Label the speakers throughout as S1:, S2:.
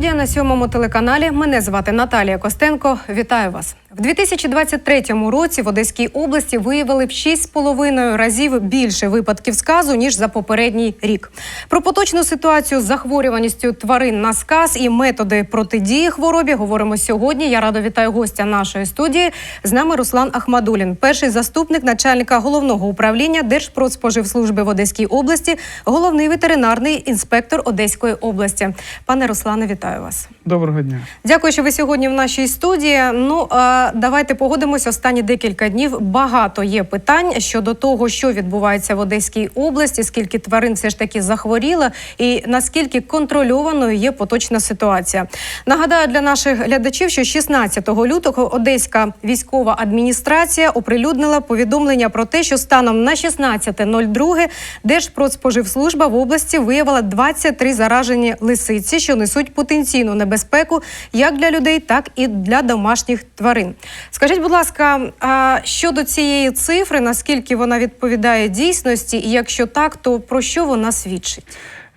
S1: студія на сьомому телеканалі. Мене звати Наталія Костенко. Вітаю вас. В 2023 році в Одеській області виявили в 6,5 разів більше випадків сказу ніж за попередній рік. Про поточну ситуацію з захворюваністю тварин на сказ і методи протидії хворобі говоримо сьогодні. Я радо вітаю гостя нашої студії. З нами Руслан Ахмадулін, перший заступник начальника головного управління Держпродспоживслужби в Одеській області, головний ветеринарний інспектор Одеської області. Пане Руслане, вітаю вас.
S2: Доброго дня.
S1: Дякую, що ви сьогодні в нашій студії. Ну давайте погодимося. Останні декілька днів багато є питань щодо того, що відбувається в Одеській області, скільки тварин все ж таки захворіло, і наскільки контрольованою є поточна ситуація. Нагадаю для наших глядачів, що 16 лютого Одеська військова адміністрація оприлюднила повідомлення про те, що станом на 16.02 Держпродспоживслужба в області виявила 23 заражені лисиці, що несуть потенційну небезпеку як для людей, так і для домашніх тварин. Скажіть, будь ласка, а щодо цієї цифри, наскільки вона відповідає дійсності, і якщо так, то про що вона свідчить?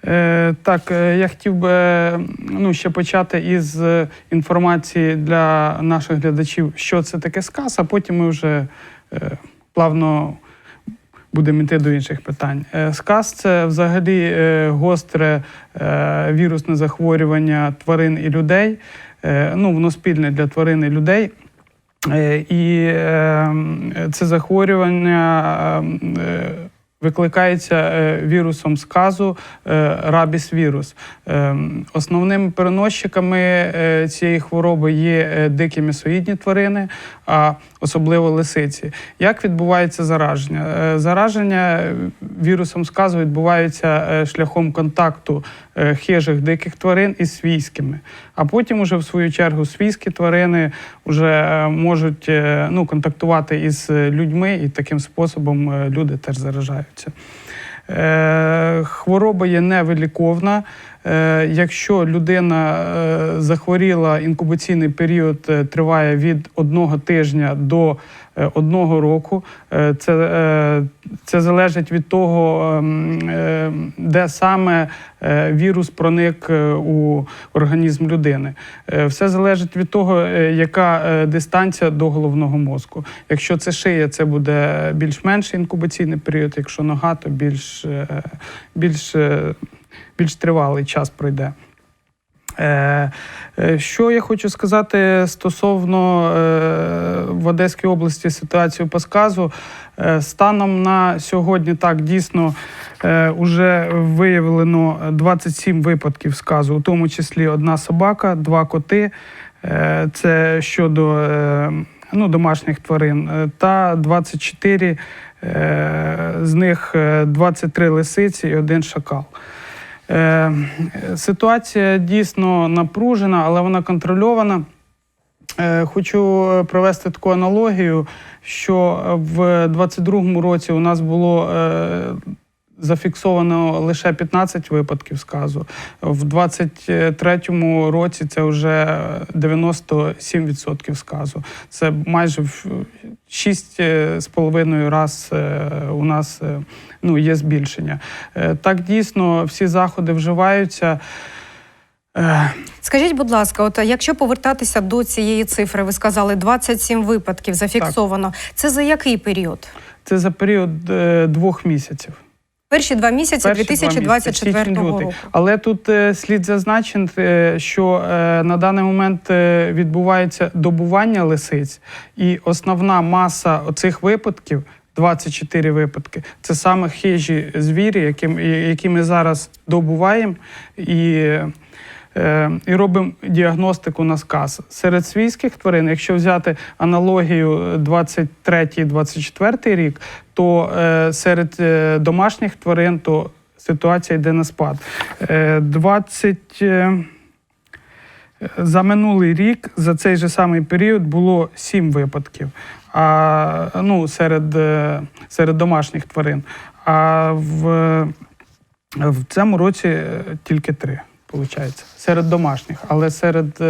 S2: Е, так, е, я хотів би е, ну, ще почати із е, інформації для наших глядачів, що це таке сказ, а потім ми вже е, плавно будемо йти до інших питань. Е, сказ це взагалі е, гостре е, вірусне захворювання тварин і людей. Ну, воно спільне для тварин і людей. І е, це захворювання е, викликається е, вірусом сказу е, рабіс вірус. Е, Основними переносчиками е, цієї хвороби є дикі місоїдні тварини, а особливо лисиці. Як відбувається зараження? Зараження вірусом сказу відбувається шляхом контакту хижих диких тварин із свійськими. А потім, уже в свою чергу, свійські тварини вже е, можуть е, ну, контактувати із е, людьми, і таким способом е, люди теж заражаються. Е, Хвороба є невиліковна. Е, Якщо людина е, захворіла, інкубаційний період е, триває від одного тижня до е, одного року. Е, Це, е, це залежить від того, ем, е, де саме е, вірус проник е, у організм людини. Е, Все залежить від того, е, яка е, дистанція до головного мозку. Якщо це шия, це буде більш-менш інкубаційний період. Якщо нога, то більш, е, більш, е, більш тривалий час пройде. Е, е, Що я хочу сказати стосовно е, в Одеській області ситуацію по сказу. Станом на сьогодні так дійсно вже виявлено 27 випадків сказу, у тому числі одна собака, два коти. Це щодо ну, домашніх тварин, та 24 е, з них е, 23 лисиці і один шакал. Е, Ситуація дійсно напружена, але вона контрольована. Е, Хочу е, провести таку аналогію, що в 22-му році у нас було зафіксовано лише 15 випадків сказу. В 23-му році це вже 97% сказу. Це майже в 6,5 раз е, у нас е, ну, є збільшення. Е, Так дійсно всі заходи вживаються. Е,
S1: Скажіть, будь ласка, от якщо повертатися до цієї цифри, ви сказали 27 випадків зафіксовано. Це за який період?
S2: Це за період е, двох місяців.
S1: Перші два місяці
S2: Перші два
S1: 2024
S2: місяці, січень, лютий.
S1: року.
S2: Але тут е, слід зазначити, е, що е, на даний момент е, відбувається добування лисиць, і основна маса оцих випадків. 24 випадки. Це саме хижі звірі, які, які ми зараз добуваємо і, е, і робимо діагностику на сказ. Серед свійських тварин, якщо взяти аналогію 23-24 рік, то е, серед е, домашніх тварин то ситуація йде на спад. Е, 20... е, за минулий рік за цей же самий період було сім випадків. А ну, серед, серед домашніх тварин. А в, в цьому році тільки три, виходить, серед домашніх. Але серед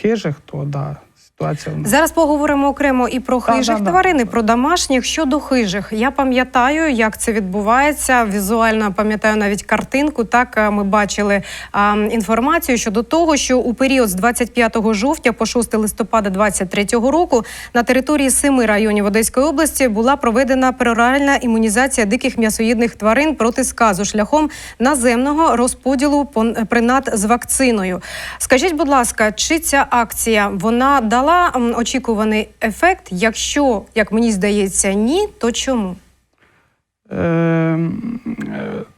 S2: хижих, то да, ситуація.
S1: Зараз поговоримо окремо і про
S2: Да,
S1: хижих
S2: да, да.
S1: тварин, і про домашніх. Щодо хижих, я пам'ятаю, як це відбувається. Візуально пам'ятаю навіть картинку. Так е, ми бачили а, інформацію щодо того, що у період з 25 жовтня по 6 листопада 2023 року на території семи районів Одеської області була проведена пероральна імунізація диких м'ясоїдних тварин проти сказу шляхом наземного розподілу принад з вакциною. Скажіть, будь ласка, чи ця акція вона дала м, очікуваний ефект? Якщо, як мені здається, ні, то чому?
S2: Е, е,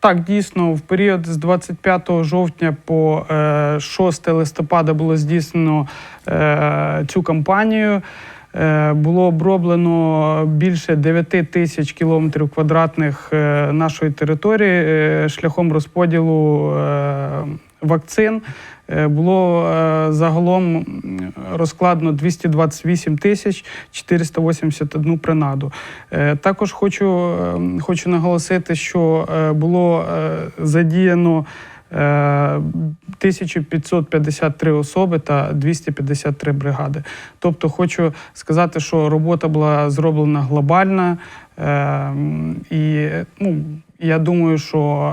S2: Так, дійсно, в період з 25 жовтня по е, 6 листопада було здійснено е, цю кампанію. Е, Було оброблено більше 9 тисяч кілометрів квадратних е, нашої території е, шляхом розподілу е, вакцин. Е, Було е, загалом розкладено 228 тисяч 481 принаду. Е, Також хочу, е, хочу наголосити, що було задіяно е, 1553 особи та 253 бригади. Тобто, хочу сказати, що робота була зроблена глобальна, е, і ну, я думаю, що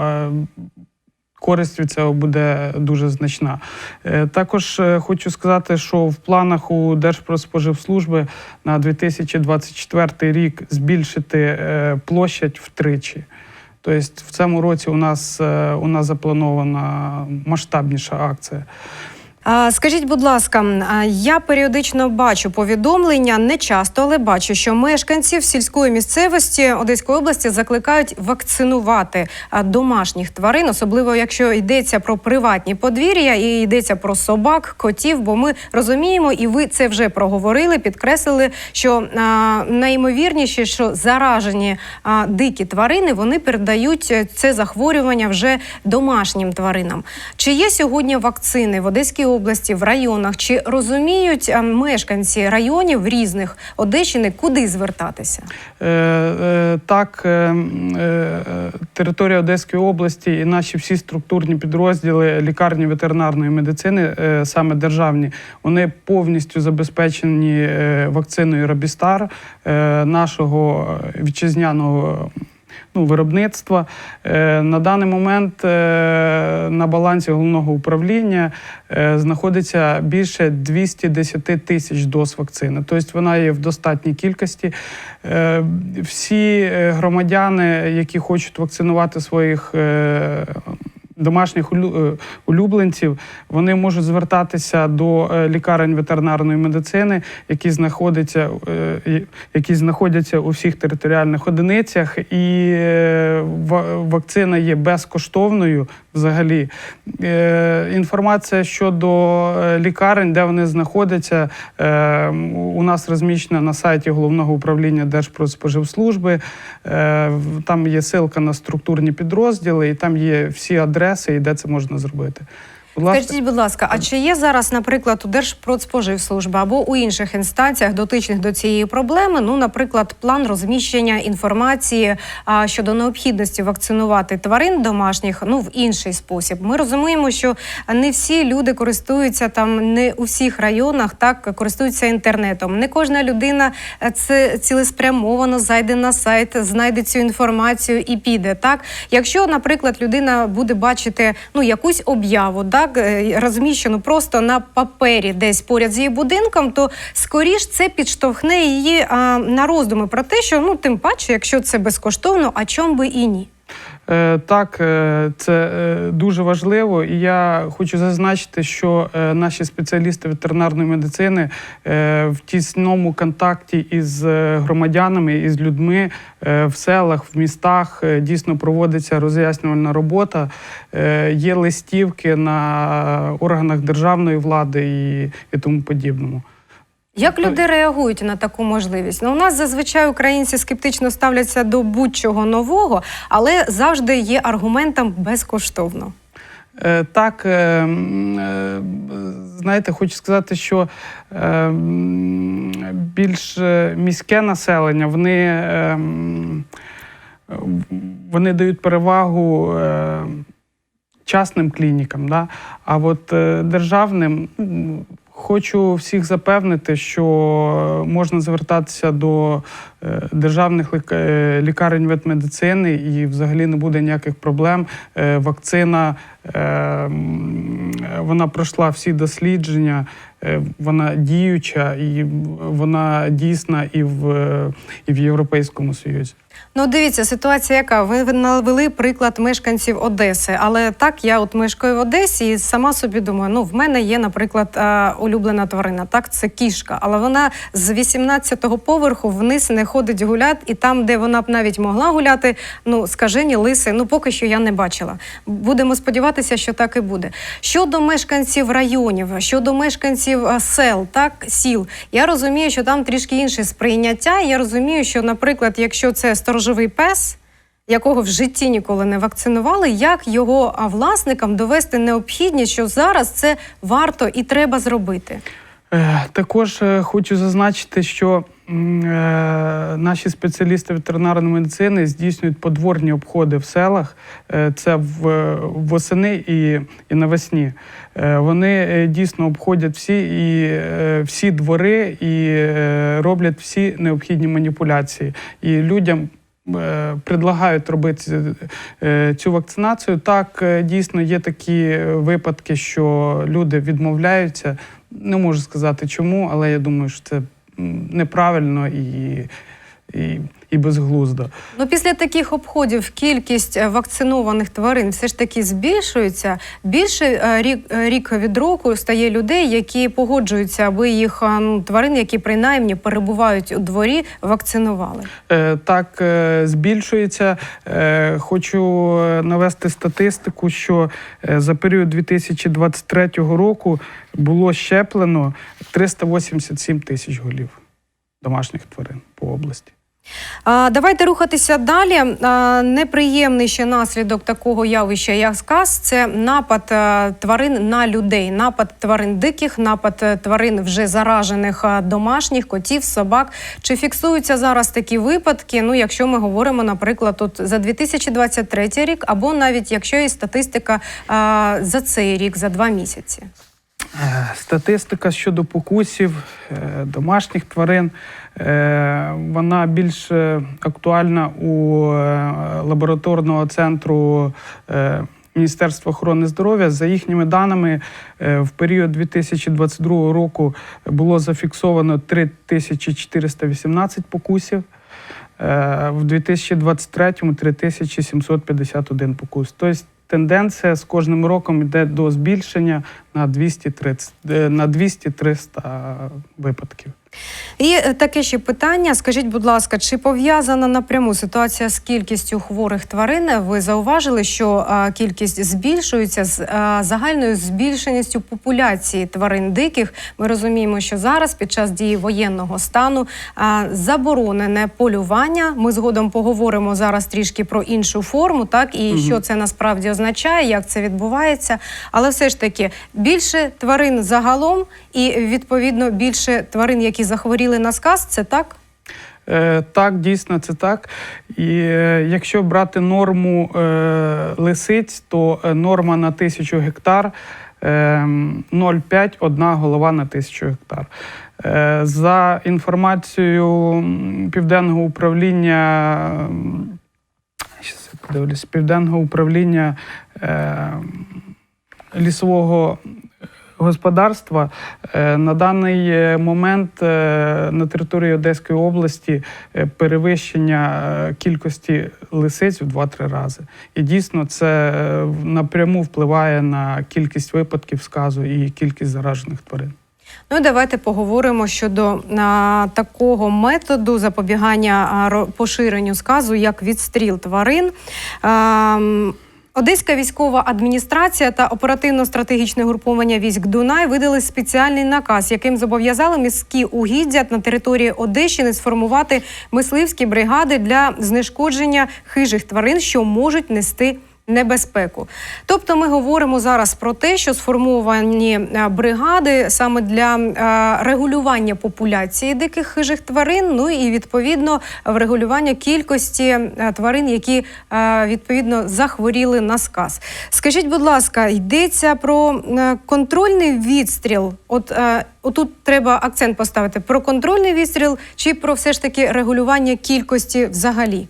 S2: користь від цього буде дуже значна. Е, Також е, хочу сказати, що в планах у Держпродспоживслужби на 2024 рік збільшити е, площадь втричі. Тобто в цьому році у нас, у нас запланована масштабніша акція.
S1: Скажіть, будь ласка, я періодично бачу повідомлення, не часто, але бачу, що мешканців сільської місцевості Одеської області закликають вакцинувати домашніх тварин, особливо якщо йдеться про приватні подвір'я і йдеться про собак, котів. Бо ми розуміємо, і ви це вже проговорили, підкреслили, що найімовірніше, що заражені дикі тварини вони передають е, це захворювання вже домашнім тваринам. Чи є сьогодні вакцини в Одеській області, в районах? Чи розуміють мешканці районів різних Одещини, куди звертатися?
S2: Е, е, Так, е, е, територія Одеської області і наші всі структурні підрозділи лікарні ветеринарної медицини, е, саме державні, вони повністю забезпечені е, вакциною Рабістар е, нашого вітчизняного. Ну, виробництва Е, на даний момент е, на балансі головного управління е, знаходиться більше 210 тисяч доз вакцини. Тобто вона є в достатній кількості. Всі громадяни, які хочуть вакцинувати своїх домашніх е, улюбленців, вони можуть звертатися до е, лікарень ветеринарної медицини, які знаходяться, е, які знаходяться у всіх територіальних одиницях, і вакцина є безкоштовною взагалі. Е, Інформація щодо е, лікарень, де вони знаходяться, е, у нас розміщена на сайті головного управління Держпродспоживслужби. Е, Там є ссылка на структурні підрозділи, і там є всі адреси, і де це можна зробити.
S1: Скажіть, будь ласка, а чи є зараз, наприклад, у Держпродспоживслужби або у інших інстанціях, дотичних до цієї проблеми, ну, наприклад, план розміщення інформації а, щодо необхідності вакцинувати тварин домашніх ну в інший спосіб? Ми розуміємо, що не всі люди користуються там, не у всіх районах так користуються інтернетом. Не кожна людина е, це цілеспрямовано зайде на сайт, знайде цю інформацію і піде. Так, якщо, наприклад, людина буде бачити ну якусь об'яву, так розміщено розміщену просто на папері, десь поряд з її будинком, то скоріш це підштовхне її а, на роздуми про те, що ну тим паче, якщо це безкоштовно, а чом би і ні.
S2: Е, Так, е, це е, дуже важливо, і я хочу зазначити, що наші спеціалісти ветеринарної медицини в тісному контакті із громадянами, із людьми в селах, в містах дійсно проводиться роз'яснювальна робота. Є листівки на органах державної влади і тому подібному.
S1: Як люди реагують на таку можливість? Ну, у нас зазвичай українці скептично ставляться до будь-чого нового, але завжди є аргументом безкоштовно.
S2: Е, Так, е, е, знаєте, хочу сказати, що більш міське населення, вони, вони дають перевагу частним клінікам, да? а от державним, Хочу всіх запевнити, що можна звертатися до е, державних е, лікарень ветмедицини і взагалі не буде ніяких проблем. Е, Вакцина е, вона пройшла всі дослідження, е, вона діюча і вона дійсна і в, е, і в Європейському Союзі.
S1: Ну, дивіться, ситуація яка? Ви навели приклад мешканців Одеси, але так я от мешкаю в Одесі і сама собі думаю, ну в мене є, наприклад, улюблена тварина. Так, це кішка, але вона з 18-го поверху вниз не ходить гуляти, і там, де вона б навіть могла гуляти, ну скажені лиси, ну поки що я не бачила. Будемо сподіватися, що так і буде. Щодо мешканців районів, щодо мешканців сел, так сіл, я розумію, що там трішки інше сприйняття. Я розумію, що, наприклад, якщо це сторожовий пес. Якого в житті ніколи не вакцинували, як його власникам довести необхідність, що зараз це варто і треба зробити?
S2: Е, Також е, хочу зазначити, що е, наші спеціалісти ветеринарної медицини здійснюють подворні обходи в селах. Це в, восени і, і навесні. Вони дійсно обходять всі і всі двори і роблять всі необхідні маніпуляції. І людям. Е, Предлагають робити е, цю вакцинацію. Так, е, дійсно є такі е, випадки, що люди відмовляються. Не можу сказати чому, але я думаю, що це неправильно і, і, і безглуздо.
S1: Ну, після таких обходів кількість е, вакцинованих тварин все ж таки збільшується. Більше е, рік, е, рік від року стає людей, які погоджуються, аби їх ну, тварин, які принаймні перебувають у дворі, вакцинували.
S2: Е, Так, е, збільшується. Е, Хочу навести статистику, що за період 2023 року було щеплено 387 тисяч голів домашніх тварин по області.
S1: Давайте рухатися далі. Неприємний ще наслідок такого явища, як сказ, це напад е, тварин на людей, напад тварин диких, напад е, тварин вже заражених е, домашніх, котів, собак. Чи фіксуються зараз такі випадки? Ну, якщо ми говоримо, наприклад, тут за 2023 рік, або навіть якщо є статистика за цей рік, за два місяці.
S2: Статистика щодо покусів домашніх тварин вона більш е, актуальна у е, лабораторного центру е, Міністерства охорони здоров'я. За їхніми даними, е, в період 2022 року було зафіксовано 3418 покусів. Е, В 2023 3751 покус. Тобто тенденція з кожним роком йде до збільшення на 230, е, на 200-300 випадків.
S1: І е, таке ще питання. Скажіть, будь ласка, чи пов'язана напряму ситуація з кількістю хворих тварин? Ви зауважили, що кількість збільшується з загальною збільшеністю популяції тварин диких. Ми розуміємо, що зараз, під час дії воєнного стану, заборонене полювання. Ми згодом поговоримо зараз трішки про іншу форму, так і
S2: Мгм.
S1: що це насправді означає, як це відбувається. Але все ж таки більше тварин загалом, і відповідно більше тварин, які захворіли на сказ, це так.
S2: Е, Так, дійсно, це так. І е, якщо брати норму е, лисиць, то норма на тисячу гектар е, 0,5 одна голова на тисячу гектар. За інформацією південного управління. подивлюсь, південного управління лісового господарства е, на даний е, момент е, на території Одеської області перевищення кількості лисиць в 2-3 рази. І дійсно це напряму впливає на кількість випадків сказу і кількість заражених тварин.
S1: Ну, і давайте поговоримо щодо а, такого методу запобігання а, поширенню сказу, як відстріл тварин. А, Одеська військова адміністрація та оперативно-стратегічне груповання військ Дунай видали спеціальний наказ, яким зобов'язали міські угіддя на території Одещини сформувати мисливські бригади для знешкодження хижих тварин, що можуть нести небезпеку. Тобто, ми говоримо зараз про те, що сформовані е, бригади саме для е, регулювання популяції диких хижих тварин, ну і відповідно врегулювання кількості е, тварин, які відповідно захворіли на сказ. Скажіть, будь ласка, йдеться про контрольний відстріл? От отут треба акцент поставити про контрольний відстріл чи про все ж таки регулювання кількості взагалі?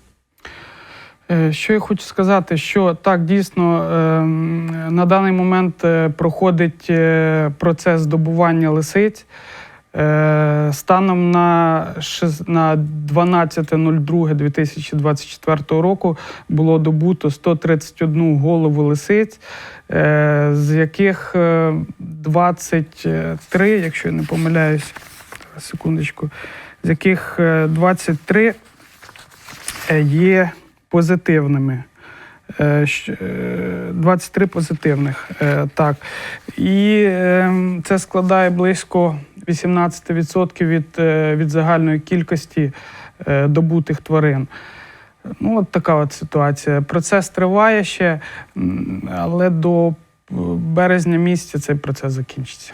S2: Е, Що я хочу сказати, що так дійсно ем, на даний момент е, проходить е, процес здобування лисиць. Станом на шес- на 12.02.2024 року було добуто 131 голову лисиць, з яких е, 23, якщо я не помиляюсь, секундочку, з яких е, 23 е, є позитивними. Е, щ- е, 23 позитивних. е, Так. І е, це складає близько 18% від, е, від загальної кількості е, добутих тварин. Ну, от така от ситуація. Процес триває ще, але до е, березня місяця цей процес закінчиться.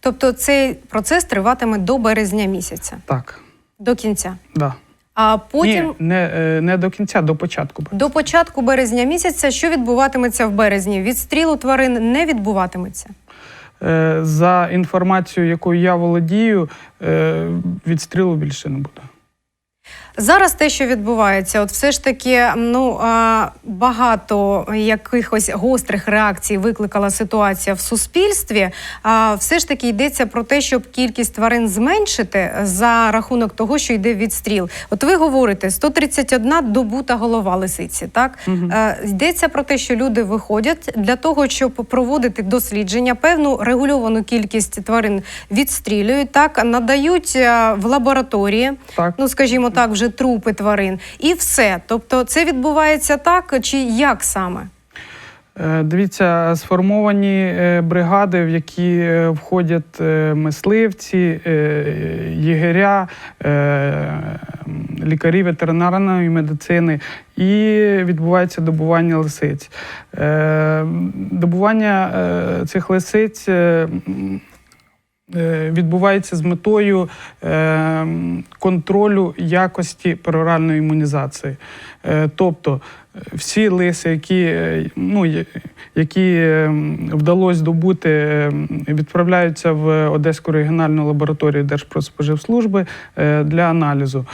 S1: Тобто цей процес триватиме до березня місяця,
S2: Так,
S1: до кінця.
S2: да.
S1: А потім
S2: Ні, не, е, не до кінця, до початку.
S1: до початку березня місяця, що відбуватиметься в березні? Відстрілу тварин не відбуватиметься.
S2: Е, За інформацією, якою я володію, е, відстрілу більше не буде.
S1: Зараз те, що відбувається, от все ж таки, ну багато якихось гострих реакцій викликала ситуація в суспільстві. А все ж таки йдеться про те, щоб кількість тварин зменшити за рахунок того, що йде відстріл. От ви говорите 131 добута голова лисиці. Так. Е, йдеться про те, що люди виходять для того, щоб проводити дослідження, певну регульовану кількість тварин відстрілюють, так надають е, в лабораторії
S2: Так.
S1: ну скажімо так, вже трупи тварин, і все. Тобто, це відбувається так, чи як саме?
S2: Е, Дивіться, сформовані е, бригади, в які е, входять мисливці, єгеря, лікарі ветеринарної медицини, і відбувається добування лисиць. Добування цих лисиць. Е, Відбувається з метою е, контролю якості пероральної імунізації. Е, Тобто всі лиси, які, е, ну, які е, вдалося добути, е, відправляються в Одеську регіональну лабораторію Держпродспоживслужби е, для аналізу.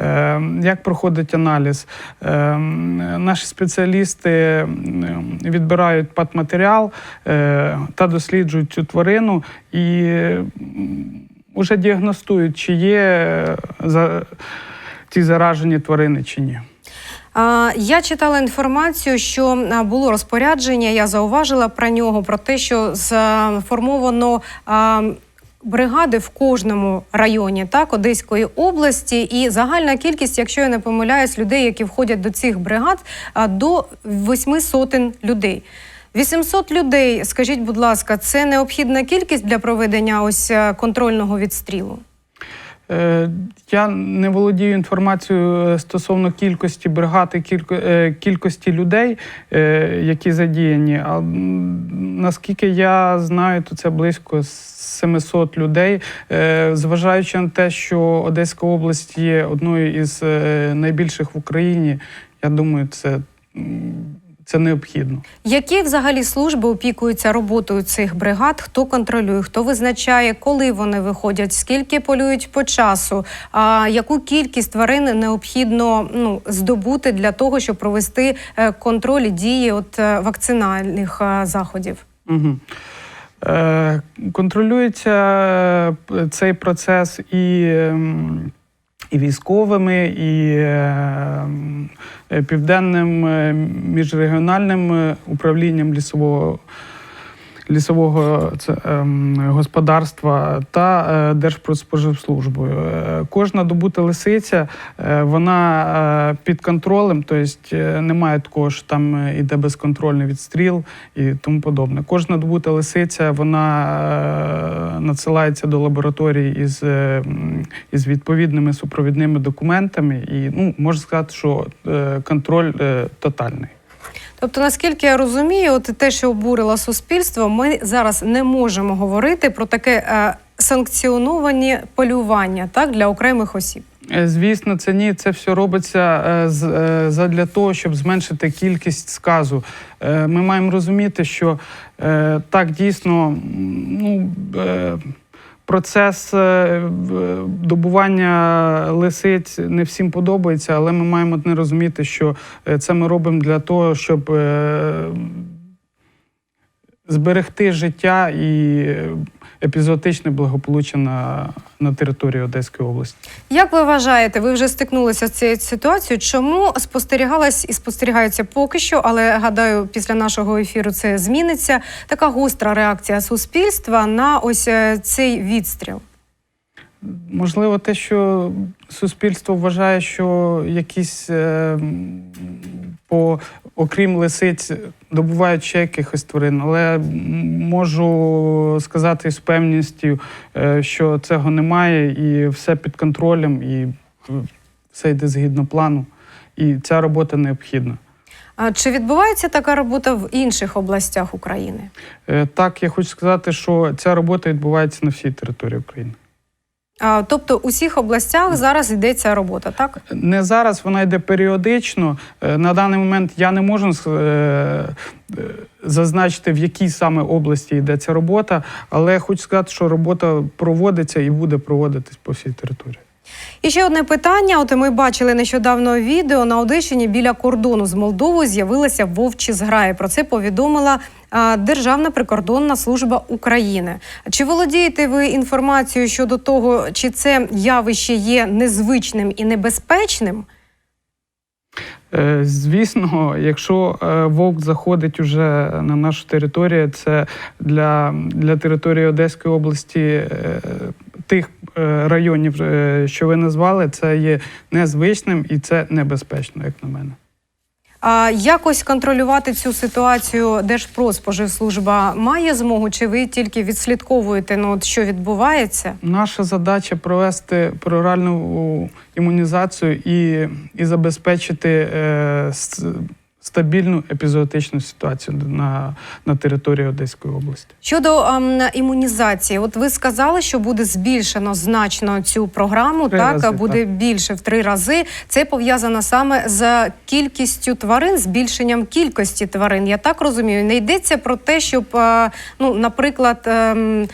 S2: Е, Як проходить аналіз? Наші спеціалісти відбирають патматеріал е, та досліджують цю тварину і м, уже діагностують, чи є ці заражені тварини чи ні.
S1: Я читала інформацію, що було розпорядження. Я зауважила про нього про те, що сформовано. Бригади в кожному районі так Одеської області, і загальна кількість, якщо я не помиляюсь, людей, які входять до цих бригад, до восьми сотень людей. 800 людей, скажіть, будь ласка, це необхідна кількість для проведення ось е, контрольного відстрілу?
S2: Е, Я не володію інформацією е, стосовно кількості бригад і е, кількості людей, які задіяні. А наскільки я знаю, то це близько 700 людей. Зважаючи на те, що Одеська область є одною із найбільших в Україні, я думаю, це, це необхідно.
S1: Які взагалі служби опікуються роботою цих бригад? Хто контролює, хто визначає, коли вони виходять, скільки полюють по часу? А яку кількість тварин необхідно ну здобути для того, щоб провести е, контроль і дії от е, вакцинальних е, заходів?
S2: Угу. Контролюється цей процес і, ем, і військовими, і е, м, е, південним е, міжрегіональним е, управлінням лісового. Лісового це, ем, господарства та е, Держпродспоживслужбою. Е, кожна добута лисиця, е, вона під контролем, тобто немає такого, що там іде безконтрольний відстріл і тому подобне. Кожна добута лисиця вона надсилається до лабораторії із, із відповідними супровідними документами, і ну можна сказати, що контроль тотальний.
S1: Тобто, наскільки я розумію, от те, що обурило суспільство, ми зараз не можемо говорити про таке е, санкціоновані полювання так для окремих осіб.
S2: Е, Звісно, це ні. Це все робиться е, е, задля того, щоб зменшити кількість сказу. Ми маємо розуміти, що так дійсно ну, процес е, добування лисиць не всім подобається, але ми маємо не розуміти, що е, це ми робимо для того, щоб е, зберегти життя і е, епізоотичне благополуччя на, на території Одеської області.
S1: Як ви вважаєте, ви вже стикнулися з цією ситуацією? Чому спостерігалась і спостерігається поки що, але гадаю, після нашого ефіру це зміниться. Така гостра реакція суспільства на ось е, цей відстріл.
S2: Можливо, те, що суспільство вважає, що якісь е, по окрім лисиць добувають ще якихось тварин, але можу сказати з певністю, е, що цього немає, і все під контролем, і все йде згідно плану. І ця робота необхідна.
S1: А чи відбувається така робота в інших областях України?
S2: Е, Так, я хочу сказати, що ця робота відбувається на всій території України.
S1: А, тобто у всіх областях зараз йдеться робота, так?
S2: Не зараз вона йде періодично. Е, На даний момент я не можу е, е, зазначити, в якій саме області йде ця робота, але я хочу сказати, що робота проводиться і буде проводитись по всій території.
S1: І ще одне питання. От ми бачили нещодавно відео на Одещині біля кордону з Молдовою з'явилися вовчі зграї. Про це повідомила Державна прикордонна служба України. Чи володієте ви інформацією щодо того, чи це явище є незвичним і небезпечним?
S2: Е, Звісно, якщо е, вовк заходить уже на нашу територію, це для, для території Одеської області е, тих районів, що ви назвали, це є незвичним і це небезпечно, як на мене.
S1: А якось контролювати цю ситуацію Держпродспоживслужба має змогу, чи ви тільки відслідковуєте ну, от що відбувається?
S2: Наша задача провести пероральну імунізацію і, і забезпечити е, стабільну епізоотичну ситуацію на, на території Одеської області.
S1: Щодо ем, імунізації, от ви сказали, що буде збільшено значно цю програму.
S2: Три
S1: так
S2: рази,
S1: буде
S2: так.
S1: більше в три рази. Це пов'язано саме з кількістю тварин, збільшенням кількості тварин. Я так розумію. Не йдеться про те, щоб, е, ну, наприклад. ем,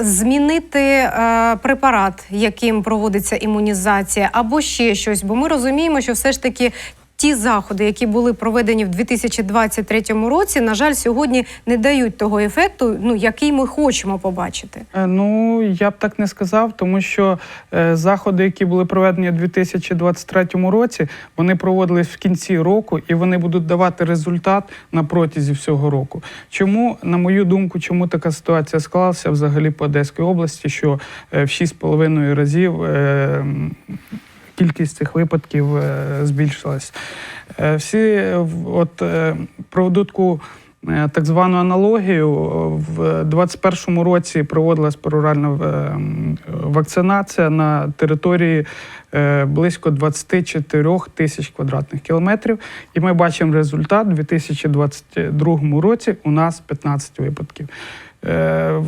S1: Змінити е, препарат, яким проводиться імунізація, або ще щось, бо ми розуміємо, що все ж таки ті заходи, які були проведені в 2023 році, на жаль, сьогодні не дають того ефекту, ну який ми хочемо побачити.
S2: Е, Ну, я б так не сказав, тому що е, заходи, які були проведені у 2023 році, вони проводились в кінці року і вони будуть давати результат на протязі всього року. Чому, на мою думку, чому така ситуація склалася взагалі по Одеській області, що е, в 6,5 разів е, кількість цих випадків е, збільшилась. Е, Всі е, от е, так звану аналогію. В 2021 році проводилась пероральна вакцинація на території близько 24 тисяч квадратних кілометрів. І ми бачимо результат у 2022 році. У нас 15 випадків. Е,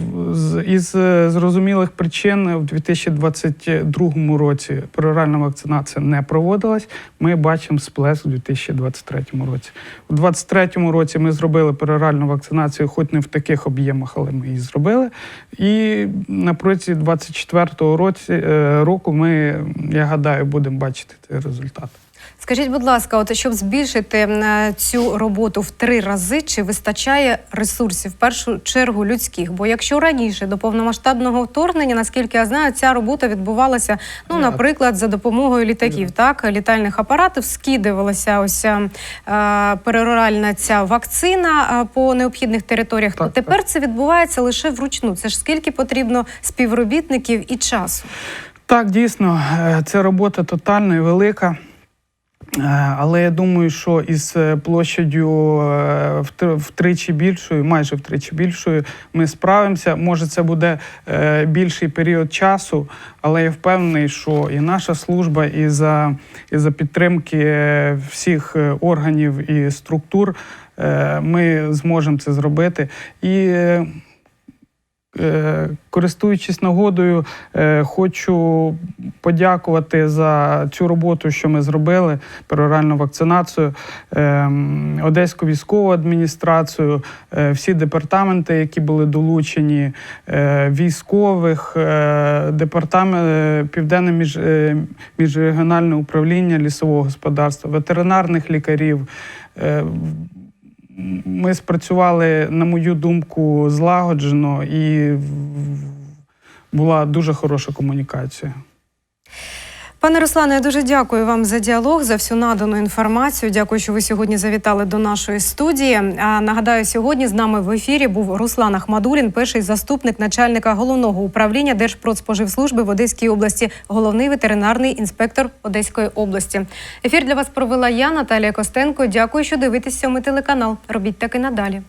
S2: Із е, зрозумілих причин в 2022 році пероральна вакцинація не проводилась. Ми бачимо сплеск у 2023 році. У 2023 році ми зробили пероральну вакцинацію, хоч не в таких об'ємах, але ми її зробили. І на протязі 2024 році, е, року ми, я гадаю, будемо бачити цей результат.
S1: Скажіть, будь ласка, от щоб збільшити е, цю роботу в три рази, чи вистачає ресурсів в першу чергу людських? Бо якщо раніше до повномасштабного вторгнення, наскільки я знаю, ця робота відбувалася, ну наприклад, за допомогою літаків, так літальних апаратів, скидувалася ось е, пероральна ця вакцина е, по необхідних територіях.
S2: Так,
S1: То тепер це відбувається лише вручну. Це ж скільки потрібно співробітників і часу?
S2: Так, дійсно, е, це робота тотальна і велика. Е, Але я думаю, що із е, площадю е, втричі більшою, майже втричі більшою, ми справимося. Може, це буде більший період часу, але я впевнений, що і наша служба, і за, і за підтримки всіх органів і структур ми зможемо це зробити. І Користуючись нагодою, е, хочу подякувати за цю роботу, що ми зробили пероральну вакцинацію, ем, Одеську військову адміністрацію, е, всі департаменти, які були долучені, е, військових, е, департамент е, Південне між, е, міжрегіональне управління лісового господарства, ветеринарних лікарів. Ми спрацювали, на мою думку, злагоджено і була дуже хороша комунікація.
S1: Пане Руслане, я дуже дякую вам за діалог, за всю надану інформацію. Дякую, що ви сьогодні завітали до нашої студії. А нагадаю, сьогодні з нами в ефірі був Руслан Ахмадулін, перший заступник начальника головного управління Держпродспоживслужби в Одеській області, головний ветеринарний інспектор Одеської області. Ефір для вас провела я, Наталія Костенко. Дякую, що дивитесь сьомий телеканал. Робіть так і надалі.